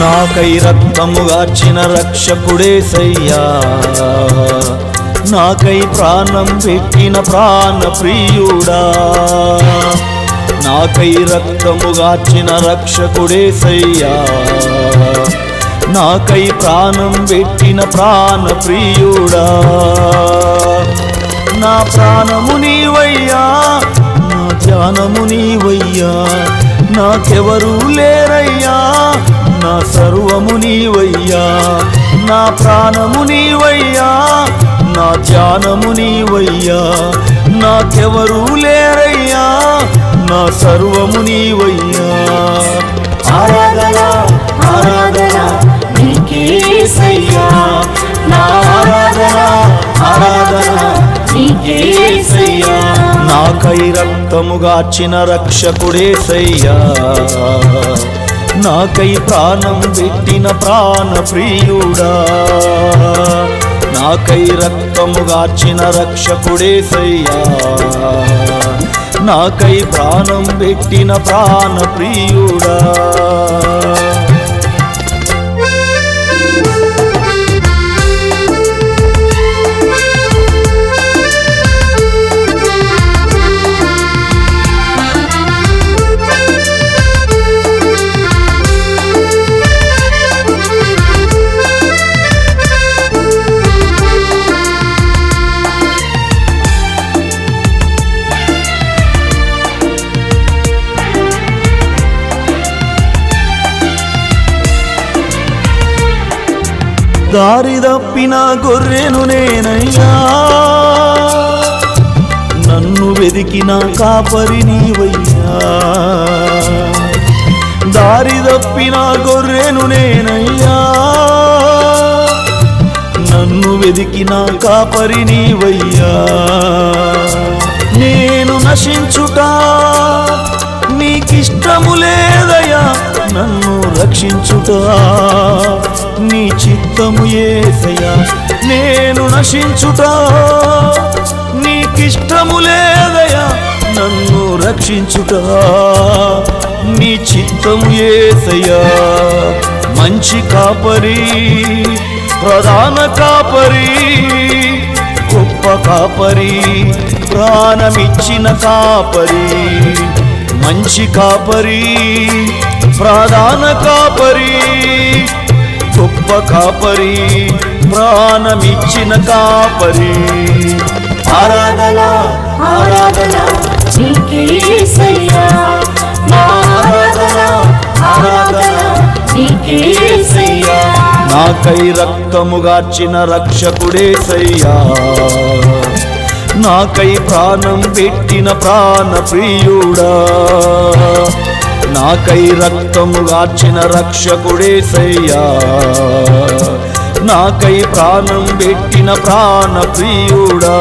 నాకై రక్తము గార్చిన రక్షకుడే సయ్యా. నాకై ప్రాణం పెట్టిన ప్రాణ ప్రియుడా. నాకై రక్తము గార్చిన రక్షకుడే సయ్యా. నాకై ప్రాణం పెట్టిన ప్రాణ ప్రియుడా. నా ప్రాణము నీవయ్యా నా ధ్యానము నీవయ్యా. నాకెవరూ లేరయ్యా సర్వము నీవయ్యా. నా ప్రాణము నీవయ్యా. నా ధ్యానము నీవయ్యా. నాకెవరూ లేరయ్యా. నా సర్వము నీవయ్యా. ఆరాధన ఆరాధన నీకేసయ్యా నా ఆరాధన ఆరాధన నీకేసయ్యా నాకై రక్తము గార్చిన రక్షకుడే సయ్యా. నాకై ప్రాణం పెట్టిన ప్రాణ ప్రియుడా నాకై రక్తము గార్చిన రక్షకుడేసయ్యా నాకై ప్రాణం పెట్టిన ప్రాణ ప్రియుడా దారి తప్పిన గొర్రెను నేనయ్యా నన్ను వెదికిన కాపరి నీవయ్యా. దారి తప్పిన గొర్రెను నేనయ్యా. నన్ను వెదికిన కాపరి నీవయ్యా. నేను నశించుట నీకిష్టము లేదయ్యా. నన్ను రక్షించుట నీ చిత్తము ఏసయ్యా నేను నశించుట. నీకిష్టము లేదయా నన్ను రక్షించుట. నీ చిత్తము ఏసయ్యా మంచి కాపరి ప్రధాన కాపరి గొప్ప కాపరి ప్రాణమిచ్చిన కాపరి. మంచి కాపరి ప్రధాన కాపరి గొప్ప కాపరి ప్రాణమిచ్చిన కాపరి. ఆరాధన ఆరాధన నాకై రక్తము గార్చిన రక్షకుడే సయ్యా నాకై ప్రాణం పెట్టిన ప్రాణ ప్రియుడా నాకై రక్తము గార్చిన రక్షకుడే సయ్యా. నాకై ప్రాణం పెట్టిన ప్రాణ ప్రియుడా.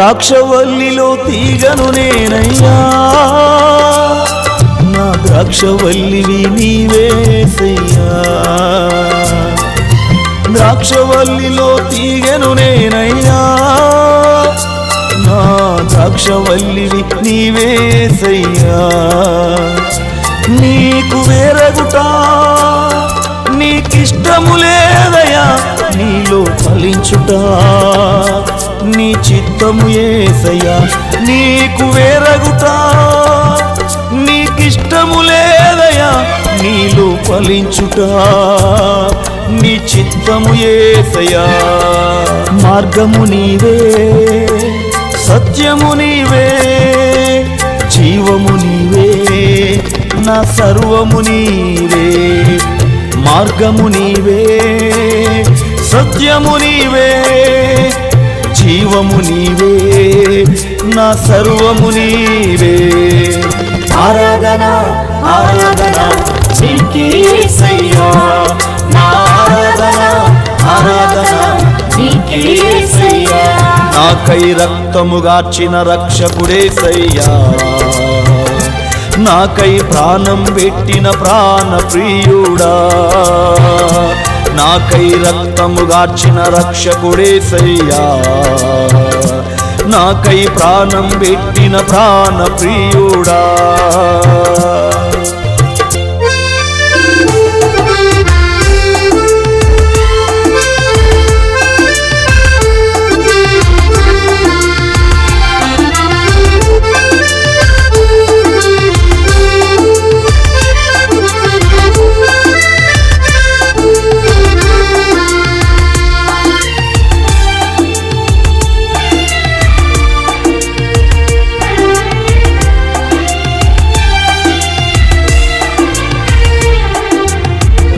ద్రాక్షవల్లిలో తీగను నేనయ్యా. నా ద్రాక్షవల్లివి నీవేసయ్యా ద్రాక్షవల్లిలో తీగను నేనయ్యా. నా ద్రాక్షవల్లివి నీవేసయ్యా నీకు వేరగుట నీకిష్టము లేదయా నీలో ఫలించుటా నీ చిత్తము ఏసయ్యా నీకు వేరగుటా. నీకిష్టము లేదయా నీలో ఫలించుట. నీ చిత్తము ఏసయ్యా మార్గము నీవే సత్యము నీవే జీవము నీవే నా సర్వము నీవే మార్గము నీవే సత్యము నీవే. జీవము నీవే నా సర్వము నీవే. ఆరాధన ఆరాధన నీకేసయ్యా నా ఆరాధన ఆరాధన నీకేసయ్యా నాకై రక్తముగార్చిన రక్షకుడేసయ్యా నాకై ప్రాణం పెట్టిన ప్రాణ ప్రియుడా. నాకై రక్తముగార్చిన రక్షకుడేసయ్యా. నాకై ప్రాణం పెట్టిన ప్రాణ ప్రియుడా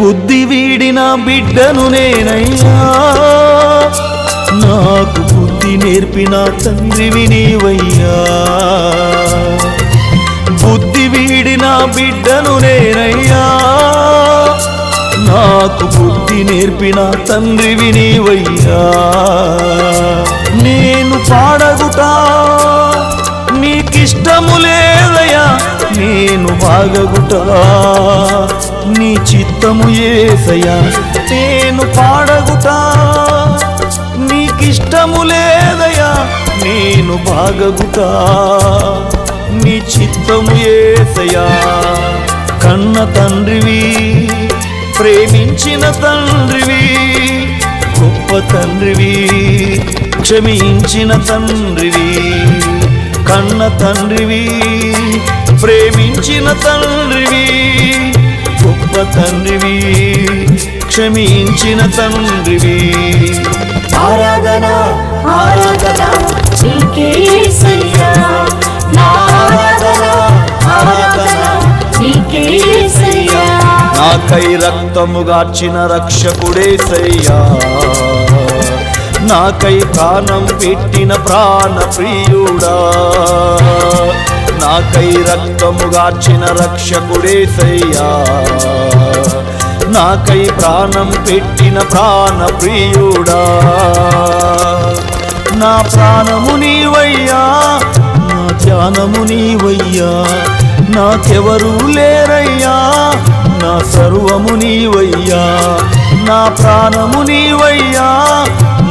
బుద్ధి వీడిన బిడ్డను నేనయ్యా నాకు బుద్ధి నేర్పిన తండ్రివి నీవయ్యా. బుద్ధి వీడిన బిడ్డను నేనయ్యా. నాకు బుద్ధి నేర్పిన తండ్రివి నీవయ్యా. నేను పాడగుట నీకిష్టము లేదయ్యా. నేను బాగగుట? నీ చిత్తము ఏసయ నేను పాడగుట? నీకిష్టము లేదయా నేను బాగగుట? నీ చిత్తము ఏసయా కన్న తండ్రివి ప్రేమించిన తండ్రివి గొప్ప తండ్రివి క్షమించిన తండ్రివి కన్న తండ్రివి. ప్రేమించిన తండ్రివి గొప్ప తండ్రివి క్షమించిన తండ్రివి. ఆరాధన ఆరాధన నీకేసయ్యా నా ఆరాధన ఆరాధన నీకేసయ్యా నాకై నాకై ప్రాణం పెట్టిన ప్రాణ ప్రియుడా నాకై రక్తముగార్చిన రక్షకుడేసయ్యా నాకై ప్రాణం పెట్టిన ప్రాణ ప్రియుడా. నా ప్రాణము నీవయ్యా నా ధ్యానము నీవయ్యా. నాకెవరూ లేరయ్యా నా సర్వము నీవయ్యా. నా ప్రాణము నీవయ్యా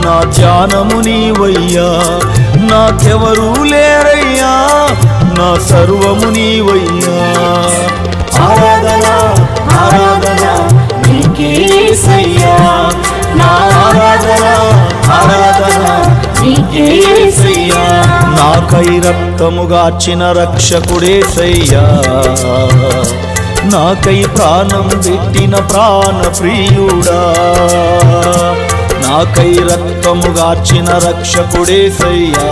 నా ధ్యానము నీవయ్యా. నాకెవరూ లేరయ్యా నా సర్వము నీవయ్యా. ఆరాధన ఆరాధన నీకేసయ్యా నా ఆరాధన ఆరాధన నీకేసయ్యా నాకై రక్తముగార్చిన రక్షకుడేసయ్యా. నాకై ప్రాణం పెట్టిన ప్రాణ ప్రియుడా. నాకై రక్తముగార్చిన రక్షకుడేసయ్యా.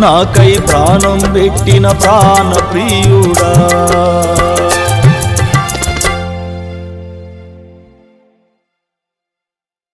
నాకై ప్రాణం పెట్టిన ప్రాణ ప్రియుడా